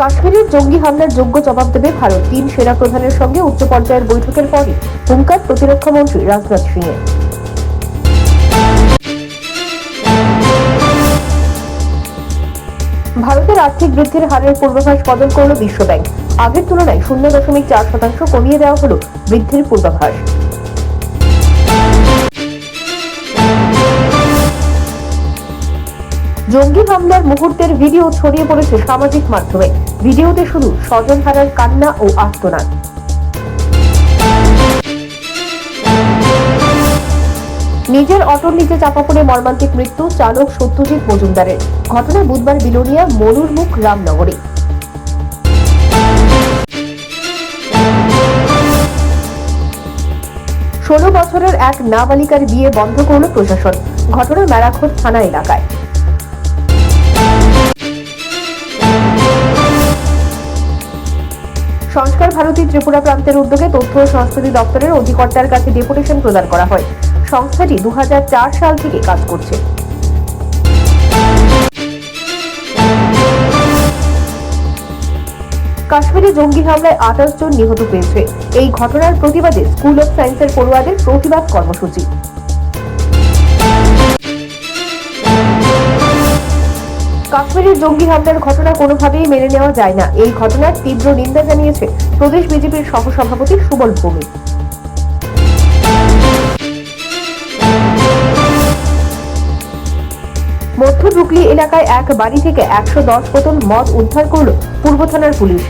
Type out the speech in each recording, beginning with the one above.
কাশ্মীরের জঙ্গি হামলার যোগ্য জবাব দেবে ভারত। তিন সেনা প্রধানের সঙ্গে উচ্চ পর্যায়ের বৈঠকের পরই হুঙ্কার প্রতিরক্ষা মন্ত্রী রাজনাথ সিং এর ভারতের আর্থিক বৃদ্ধির হারের পূর্বাভাস বদল করল বিশ্বব্যাংক। আগের তুলনায় শূন্য দশমিক চার শতাংশ কমিয়ে দেওয়া হল বৃদ্ধির পূর্বাভাস। জঙ্গি হামলার মুহূর্তের ভিডিও ছড়িয়ে পড়েছে সামাজিক মাধ্যমে। ভিডিওতে শুধু স্বজন হারার কান্না ও আর্তনাদ। নিজের অটোর নিচে চাপা পড়ে মর্মান্তিক মৃত্যু চালক সত্যজিৎ মজুমদারের। ঘটনা বুধবার বিলোনিয়া মনুর মুখ রামনগরে। ষোলো বছরের এক নাবালিকার বিয়ে বন্ধ করল প্রশাসন। ঘটনা মেরাখোট থানা এলাকায়। সংস্কার ভারতী ত্রিপুরা প্রান্তের উদ্যোগে তথ্য ও সংস্কৃতি দপ্তরের অধিকর্তার কাছে ডেপুটেশন প্রদান করা হয়। সংস্থাটি দুহাজার চার সাল থেকে কাজ করছে। কাশ্মীরে জঙ্গি হামলায় আঠাশ জন নিহত হয়েছে। এই ঘটনার প্রতিবাদে স্কুল অফ সায়েন্সের পড়ুয়াদের প্রতিবাদ কর্মসূচি। কাশ্মীরের জঙ্গি হামলার ঘটনা কোনোভাবেই মেনে নেওয়া যায় না। এই ঘটনার তীব্র নিন্দা জানিয়েছে প্রদেশ বিজেপির সহসভাপতি সুবল ভৌমিক। মধ্য ডুকলি এলাকায় এক বাড়ি থেকে একশো দশ বোতল মদ উদ্ধার করল পূর্ব থানার পুলিশ,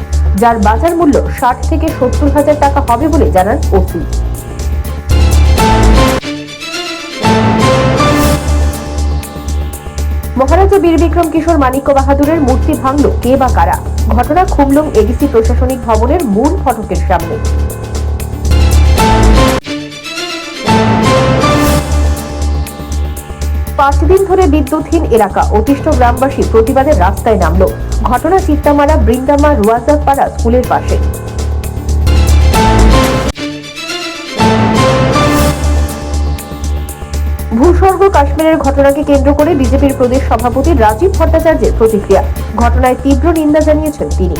যার বাজার মূল্য ষাট থেকে সত্তর হাজার টাকা হবে বলে জানান ওসি। মহারাজা বীর বিক্রম কিশোর মানিক্য বাহাদুরের মূর্তি ভাঙল কে বা কারা? ঘটনা খুমলুং এডিসি প্রশাসনিক ভবনের মূল ফটকের সামনে। পাঁচ দিন ধরে বিদ্যুৎহীন এলাকা, অতিষ্ঠ গ্রামবাসী প্রতিবাদে রাস্তায় নামলো। ঘটনা চিত্তামারা, বৃন্দামা, রুয়াজাপাড়া স্কুলের পাশে। ভূস্বর্গ কাশ্মীরের ঘটনাকে কেন্দ্র করে বিজেপির প্রদেশ সভাপতি রাজীব ভট্টাচার্যের প্রতিক্রিয়া। ঘটনায় তীব্র নিন্দা জানিয়েছেন তিনি।